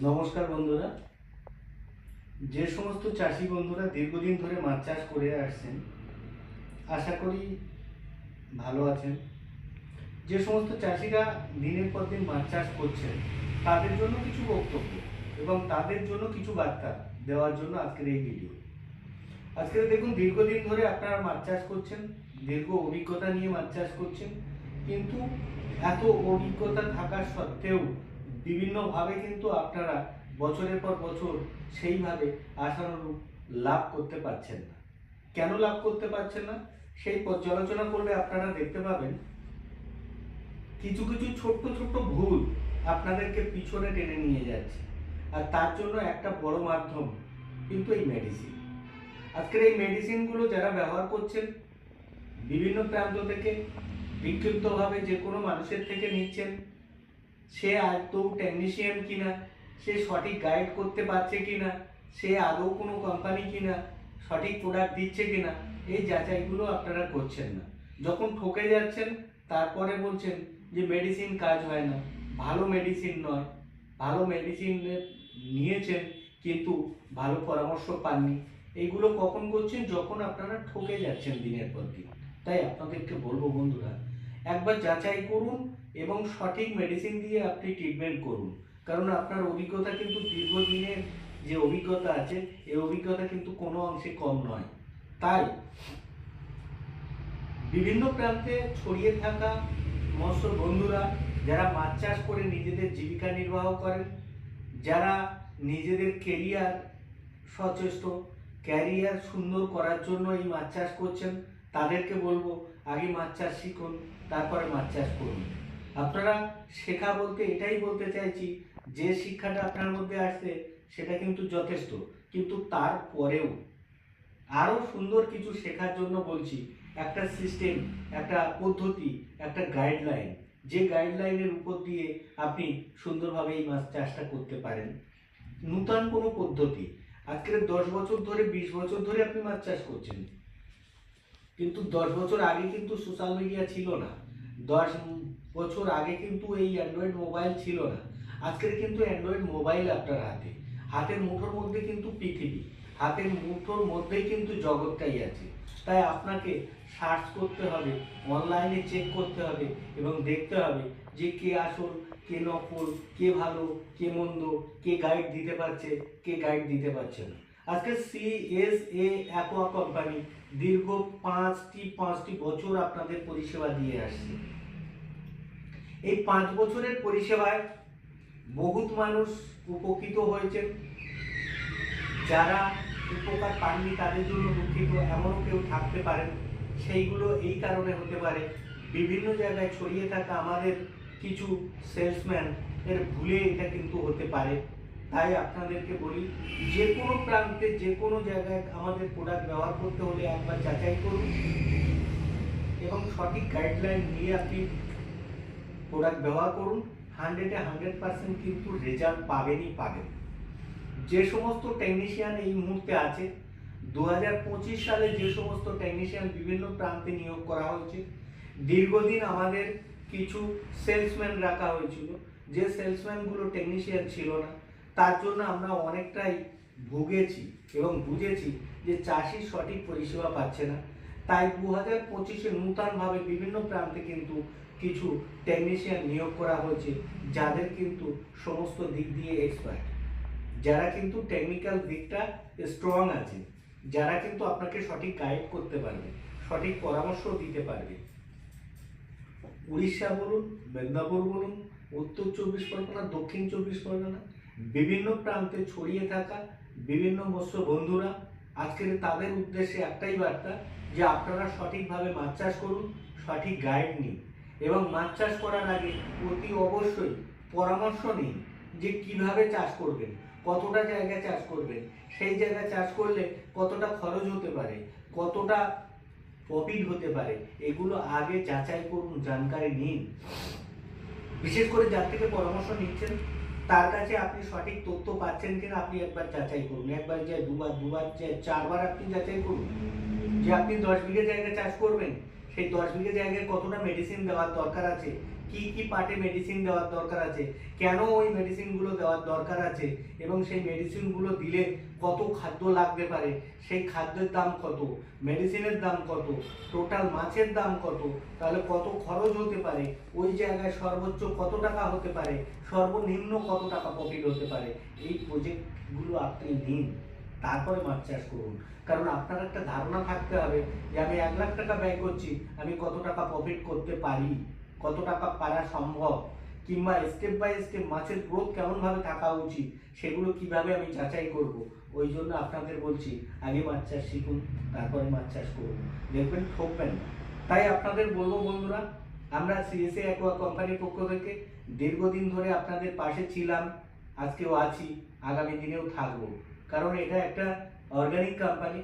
নমস্কার বন্ধুরা। যে সমস্ত চাষি বন্ধুরা দীর্ঘদিন ধরে মাছ চাষ করে আসছেন, আশা করি ভালো আছেন। যে সমস্ত চাষিরা দিনের পর দিন মাছ চাষ করছেন, তাদের জন্য কিছু বক্তব্য এবং তাদের জন্য কিছু বার্তা দেওয়ার জন্য আজকের এই ভিডিও আজকে দেখুন, দীর্ঘদিন ধরে আপনারা মাছ চাষ করছেন, দীর্ঘ অভিজ্ঞতা নিয়ে মাছ চাষ করছেন, কিন্তু এত অভিজ্ঞতা থাকা সত্ত্বেও বিভিন্নভাবে কিন্তু আপনারা বছরের পর বছর সেইভাবে আশানুরূপ লাভ করতে পারছেন না। কেন লাভ করতে পারছেন না? সেই পর্যালোচনা করলে আপনারা দেখতে পাবেন, কিছু কিছু ছোট্ট ছোট্ট ভুল আপনাদেরকে পিছনে টেনে নিয়ে যাচ্ছে। আর তার জন্য একটা বড় মাধ্যম কিন্তু এই মেডিসিন আজকের এই মেডিসিনগুলো যারা ব্যবহার করছেন, বিভিন্ন প্রান্ত থেকে বিক্ষিপ্তভাবে যে কোনো মানুষের থেকে নিচ্ছেন সে আদৌ টেকনিশিয়ান কিনা? সে সঠিক গাইড করতে পারছে কিনা? সে আদৌ কোনো কোম্পানি কিনা? সঠিক প্রোডাক্ট দিচ্ছে কিনা? এই যাচাইগুলো আপনারা করছেন না। যখন ঠকে যাচ্ছেন, তারপরে বলছেন যে মেডিসিন কাজ হয় না। ভালো মেডিসিন নয়। ভালো মেডিসিন নিয়েছেন, কিন্তু ভালো পরামর্শ পাননি। এইগুলো কখন করছেন? যখন আপনারা ঠকে যাচ্ছেন দিনের পর দিন। তাই আপনাদেরকে বলব বন্ধুরা, একবার যাচাই করুন এবং সঠিক মেডিসিন দিয়ে আপনি ট্রিটমেন্ট করুন। কারণ আপনার অভিজ্ঞতা কিন্তু দীর্ঘদিনের যে অভিজ্ঞতা আছে, এই অভিজ্ঞতা কিন্তু কোনো অংশে কম নয়। তাই বিভিন্ন প্রান্তে ছড়িয়ে থাকা মৎস্য বন্ধুরা, যারা মাছ চাষ করে নিজেদের জীবিকা নির্বাহ করেন, যারা নিজেদের কেরিয়ার সচেষ্ট ক্যারিয়ার সুন্দর করার জন্য এই মাছ চাষ করছেন, তাদেরকে বলব, আগে মাছ চাষ শিখুন, তারপরে মাছ চাষ করুন। আপনারা শেখা বলতে এটাই বলতে চাইছি, যে শিক্ষাটা আপনার মধ্যে আসছে, সেটা কিন্তু যথেষ্ট। কিন্তু তারপরেও আরও সুন্দর কিছু শেখার জন্য বলছি, একটা সিস্টেম একটা পদ্ধতি, একটা গাইডলাইন যে গাইডলাইনের উপর দিয়ে আপনি সুন্দরভাবে এই মাছ চাষটা করতে পারেন। নূতন কোনো পদ্ধতি। আজকের দশ বছর ধরে, বিশ বছর ধরে আপনি মাছ চাষ করছেন। কিন্তু দশ বছর আগে কিন্তু সোশ্যাল মিডিয়া ছিল না। দশ বছর আগে কিন্তু এই অ্যান্ড্রয়েড মোবাইল ছিল না। আজকের কিন্তু অ্যান্ড্রয়েড মোবাইল আপনার হাতে। হাতের মুঠোর মধ্যে কিন্তু পৃথিবী। হাতের মুঠোর মধ্যেই কিন্তু জগৎটাই আছে। তাই আপনাকে সার্চ করতে হবে অনলাইনে চেক করতে হবে এবং দেখতে হবে যে কে আসল, কে নকল, কে ভালো, কে মন্দ, কে গাইড দিতে পারছে, কে গাইড দিতে পারছে না। আজকে C S A aqua company দীর্ঘ পাঁচটি পাঁচটি বছর আপনাদের পরিষেবা দিয়ে আসছে। এই পাঁচ বছরের পরিষেবায় বহুত মানুষ উপকৃত হয়েছেন। যারা উপকার পাননি তাদের জন্য দুঃখিত, এমনও কেউ থাকতে পারেন। সেইগুলো এই কারণে হতে পারে। বিভিন্ন জায়গায় ছড়িয়ে থাকা আমাদের কিছু সেলসম্যান এর ভুলে এটা কিন্তু হতে পারে। তাই আপনাদেরকে বলি, যে কোনো প্রান্তে, যে কোনো জায়গায় আমাদের প্রোডাক্ট ব্যবহার করতে হলে একবার যাচাই করুন এবং সঠিক গাইডলাইন নিয়ে আপনি প্রোডাক্ট ব্যবহার করুন হান্ড্রেডে হান্ড্রেড পার্সেন্ট কিন্তু রেজাল্ট পাবেনই পাবেন। যে সমস্ত টেকনিশিয়ান এই মুহূর্তে আছে দু হাজার পঁচিশ সালে যে সমস্ত টেকনিশিয়ান বিভিন্ন প্রান্তে নিয়োগ করা হয়েছে, দীর্ঘদিন আমাদের কিছু সেলসম্যান রাখা হয়েছিল। যে সেলসম্যানগুলো টেকনিশিয়ান ছিল না, তার জন্য আমরা অনেকটাই ভুগেছি এবং বুঝেছি যে চাষি সঠিক পরিষেবা পাচ্ছে না। তাই দু হাজার পঁচিশে নূতনভাবে বিভিন্ন প্রান্তে কিন্তু কিছু টেকনিশিয়ান নিয়োগ করা হয়েছে, যাদের কিন্তু সমস্ত দিক দিয়ে এক্সপার্ট যারা কিন্তু টেকনিক্যাল দিকটা স্ট্রং আছে, যারা কিন্তু আপনাকে সঠিক গাইড করতে পারবে, সঠিক পরামর্শ দিতে পারবে। উড়িষ্যা বলুন, মেদিনীপুর বলুন, উত্তর চব্বিশ পরগনা, দক্ষিণ চব্বিশ পরগনা, বিভিন্ন প্রান্তে ছড়িয়ে থাকা বিভিন্ন মৎস্য বন্ধুরা, আজকের তাদের উদ্দেশ্যে একটাই বার্তা, যে আপনারা সঠিকভাবে মাছ চাষ করুন, সঠিক গাইড নিন। এবং মাছ চাষ করার আগে অতি অবশ্যই পরামর্শ নিন যে কীভাবে চাষ করবেন, কতটা জায়গায় চাষ করবেন। সেই জায়গায় চাষ করলে কতটা খরচ হতে পারে, কতটা প্রফিট হতে পারে, এগুলো আগে যাচাই করুন, জানকারি নিন। বিশেষ করে যার থেকে পরামর্শ নিচ্ছেন, তার কাছে আপনি সঠিক তথ্য পাচ্ছেন কিনা আপনি একবার যাচাই করুন। একবার যে দুবার দুবার যে চারবার আপনি যাচাই করুন যে আপনি দশ বিঘে জায়গায় চাষ করবেন সেই দশ বিঘে জায়গায় কতটা মেডিসিন দেওয়ার দরকার আছে? কি কি পার্টে মেডিসিন দেওয়ার দরকার আছে? কেন ওই মেডিসিনগুলো দেওয়ার দরকার আছে? এবং সেই মেডিসিনগুলো দিলে কত খাদ্য লাগতে পারে? সেই খাদ্যের দাম কত? মেডিসিনের দাম কত? টোটাল মাছের দাম কত? তাহলে কত খরচ হতে পারে? ওই জায়গায় সর্বোচ্চ কত টাকা হতে পারে? সর্বনিম্ন কত টাকা প্রফিট হতে পারে? এই প্রজেক্টগুলো আপনি নিন। তারপরে মাছ চাষ করুন। কারণ আপনার একটা ধারণা থাকতে হবে যে আমি এক লাখ টাকা ব্যয় করছি, আমি কত টাকা প্রফিট করতে পারি, কত টাকা পারা সম্ভব? কিংবা স্টেপ বাই স্টেপ মাছের গ্রোথ কেমনভাবে থাকা উচিত, সেগুলো কীভাবে আমি যাচাই করব? ওই জন্য আপনাদের বলছি, আগে মাছ চাষ শিখুন, তারপরে মাছ চাষ করুন। দেখবেন ঠকবেন না। তাই আপনাদের বলব বন্ধুরা, আমরা সিএসএ অ্যাকোয়া কোম্পানির পক্ষ থেকে দীর্ঘদিন ধরে আপনাদের পাশে ছিলাম, আজকেও আছি, আগামী দিনেও থাকব। কারণ এটা একটা organic company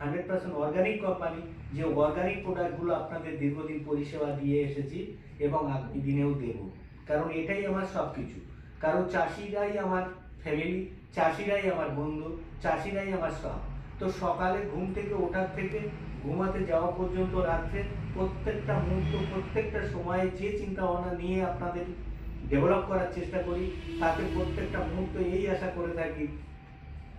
hundred percent organic company যে অর্গানিক প্রোডাক্টগুলো আপনাদের দীর্ঘদিন পরিষেবা দিয়ে এসেছি এবং আগামী দিনেও দেব। কারণ এটাই আমার সব কিছু কারণ চাষিরাই আমার ফ্যামিলি চাষিরাই আমার বন্ধু, চাষিরাই আমার সব। তো সকালে ঘুম থেকে ওঠার থেকে ঘুমাতে যাওয়া পর্যন্ত রাত্রে প্রত্যেকটা মুহূর্ত, প্রত্যেকটা সময়ে যে চিন্তা ভাবনা নিয়ে আপনাদের ডেভেলপ করার চেষ্টা করি, তাতে প্রত্যেকটা মুহূর্ত এই আশা করে থাকি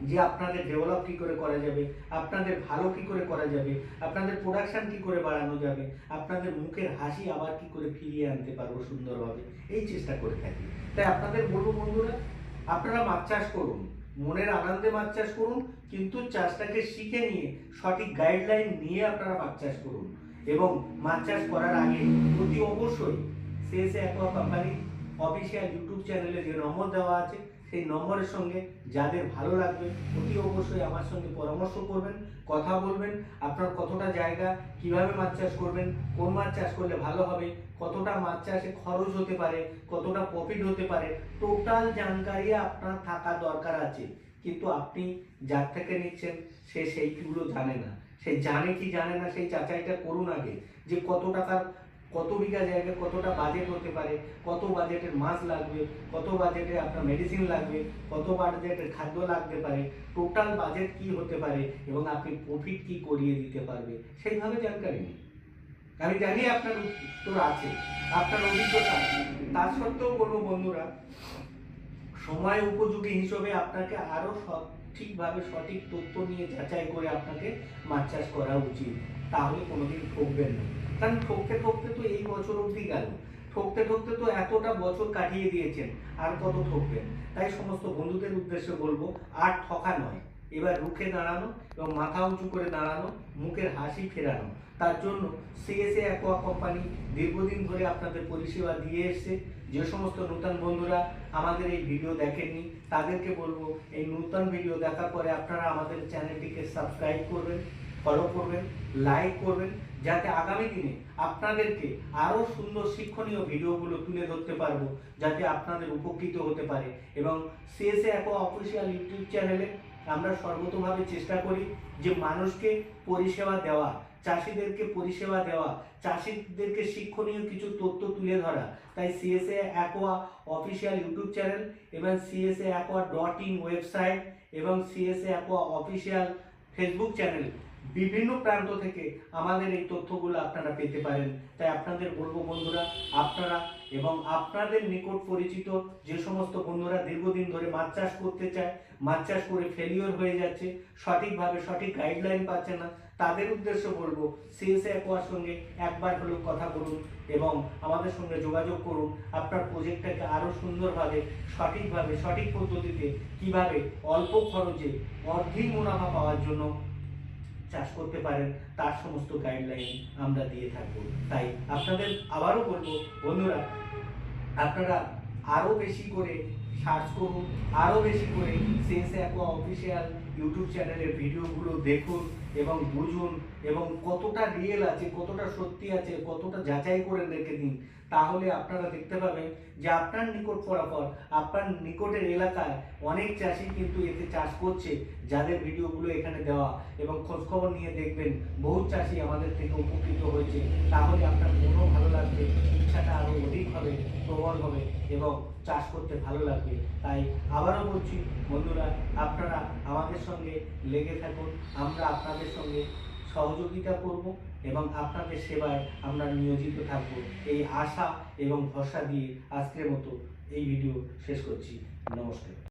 যে আপনাদের ডেভেলপ কি করে করা যাবে, আপনাদের ভালো কি করে করা যাবে, আপনাদের প্রোডাকশন কি করে বাড়ানো যাবে, আপনাদের মুখের হাসি আবার কি করে ফিরিয়ে আনতে পারব সুন্দরভাবে, এই চেষ্টা করে থাকি। তাই আপনাদের বলব বন্ধুরা, আপনারা মাছ চাষ করুন, মনের আনন্দে মাছ চাষ করুন, কিন্তু চাষটাকে শিখে নিয়ে, সঠিক গাইডলাইন নিয়ে আপনারা মাছ চাষ করুন। এবং মাছ চাষ করার আগে অতি অবশ্যই CSA aqua company official YouTube চ্যানেলে যে নম্বর দেওয়া আছে সেই নম্বরের সঙ্গে যাদের ভালো লাগবে, অতি অবশ্যই আমার সঙ্গে পরামর্শ করবেন, কথা বলবেন, আপনার কতটা জায়গা, কীভাবে মাছ চাষ করবেন, কোন মাছ চাষ করলে ভালো হবে, কতটা মাছ চাষে খরচ হতে পারে, কতটা প্রফিট হতে পারে টোটাল জানকারি আপনার থাকা দরকার আছে। কিন্তু আপনি যার থেকে নিচ্ছেন, সে সেইগুলো জানে না। সে জানে কি জানে না, সেই যাচাইটা করুন আগে, যে কত টাকার কত বিঘা জায়গায় কতটা বাজেট হতে পারে, কত বাজেটের মাছ লাগবে, কত বাজেটে আপনার মেডিসিন লাগবে, কত বাজেটের খাদ্য লাগতে পারে টোটাল বাজেট কি হতে পারে এবং আপনি প্রফিট কি করিয়ে দিতে পারবে, সেইভাবে জানকারি। নিন আমি জানি আপনার উত্তর আছে, আপনার অভিজ্ঞতা। তা সত্ত্বেও বলব বন্ধুরা, সময় উপযোগী হিসেবে আপনাকে আরও সঠিকভাবে সঠিক তথ্য নিয়ে যাচাই করে আপনাকে মাছ চাষ করা উচিত। তাহলে কোনোদিন ঠকবেন না। কারণ ঠকতে ঠকতে তো এই বছর অবধি গেল। ঠকতে ঠকতে তো এতটা বছর কাটিয়ে দিয়েছেন, আর কত ঠকবেন? তাই সমস্ত বন্ধুদের উদ্দেশ্যে বলব, আর ঠকা নয়। এবার রুখে দাঁড়ানো এবং মাথা উঁচু করে দাঁড়ানো, মুখের হাসি ফেরানো। তার জন্য সিএসএ অ্যাকোয়া কোম্পানি দীর্ঘদিন ধরে আপনাদের পরিষেবা দিয়ে এসছে। যে সমস্ত নূতন বন্ধুরা আমাদের এই ভিডিও দেখেননি, তাদেরকে বলব, এই নূতন ভিডিও দেখার পরে আপনারা আমাদের চ্যানেলটিকে সাবস্ক্রাইব করবেন। ফলো করবেন লাইক করবেন, যাতে আগামী দিনে আপনাদেরকে আরও সুন্দর শিক্ষণীয় ভিডিওগুলো তুলে ধরতে পারব, যাতে আপনাদের উপকৃত হতে পারে। এবং সিএসএ অ্যাকোয়া অফিসিয়াল ইউটিউব চ্যানেলে আমরা সর্বতভাবে চেষ্টা করি যে মানুষকে পরিষেবা দেওয়া, চাষিদেরকে পরিষেবা দেওয়া, চাষিদেরকে শিক্ষণীয় কিছু তথ্য তুলে ধরা। তাই CSA aqua official YouTube channel এবং CSA aqua dot in website এবং CSA aqua official Facebook channel বিভিন্ন প্রান্ত থেকে আমাদের এই তথ্যগুলো আপনারা পেতে পারেন। তাই আপনাদের বলব বন্ধুরা, আপনারা এবং আপনাদের নিকট পরিচিত যে সমস্ত বন্ধুরা দীর্ঘদিন ধরে মাছ চাষ করতে চায়, মাছ চাষ করে ফেলিওর হয়ে যাচ্ছে, সঠিকভাবে সঠিক গাইডলাইন পাচ্ছে না, তাদের উদ্দেশ্য বলব সিএসএ অ্যাকোয়ার সঙ্গে একবার হলেও কথা বলুন এবং আমাদের সঙ্গে যোগাযোগ করুন। আপনার প্রজেক্টটাকে আরও সুন্দরভাবে, সঠিকভাবে, সঠিক পদ্ধতিতে, কীভাবে অল্প খরচে অর্ধেক মুনাফা পাওয়ার জন্য চাষ করতে পারেন, তার সমস্ত গাইডলাইন আমরা দিয়ে থাকব। তাই আপনাদের আবারও বলব, বন্ধুরা, আপনারা আরও বেশি করে সার্চ করুন, আরও বেশি করে সেন্স অ্যাকোয়া অফিসিয়াল ইউটিউব চ্যানেলের ভিডিওগুলো দেখুন। এবং বুঝুন এবং কতটা রিয়েল আছে, কতটা সত্যি আছে, কতটা যাচাই করে রেখে দিন তাহলে আপনারা দেখতে পাবেন যে আপনার নিকট পরাপর আপনার নিকটের এলাকায় অনেক চাষি কিন্তু এতে চাষ করছে, যাদের ভিডিওগুলো এখানে দেওয়া। এবং খোঁজখবর নিয়ে দেখবেন, বহু চাষি আমাদের থেকে উপকৃত হয়েছে। তাহলে আপনার মনও ভালো লাগবে, ইচ্ছাটা আরও অধিক হবে। প্রবল হবে এবং চাষ করতে ভালো লাগবে। তাই আবারও বলছি, বন্ধুরা, আপনারা আমাদের সঙ্গে লেগে থাকুন। আমরা আপনাদের সঙ্গে সহযোগিতা করব এবং আপনাদের সেবায় আমরা নিয়োজিত থাকব। এই আশা এবং ভরসা দিয়ে আজকের মতো এই ভিডিও শেষ করছি। নমস্কার।